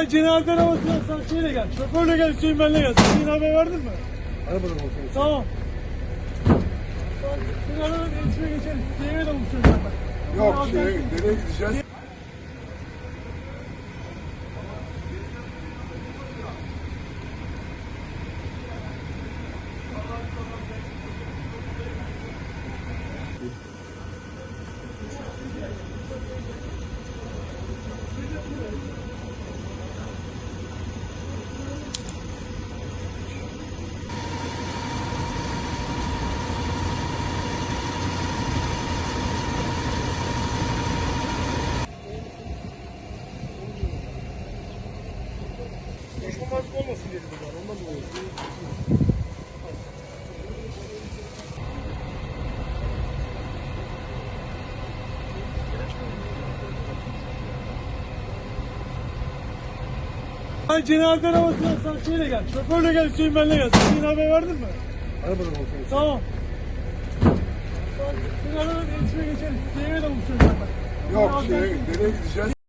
Hayır cenaze arabasına sen şeyle gel. Şoförle gel Hüseyin benle gel. Sen haber verdin mi? Arabadan bakıyorum. Tamam. Sen içine geçelim. Hüseyin'e de buluşuruz zaten. Yok şey, sen- nereye gideceğiz? Düşmanlık olmasın dedim ben. Ondan dolayı. Hayır cenaze arabasına sen şeyle gel. Şoförle gel Hüseyin benle gel. Sen yine haber verdin mi? Arabadan bakıyorum. Tamam. Sen içine geçelim. Hüseyin'e de buluşuruz zaten. Yok şey, sen- nereye gideceğiz?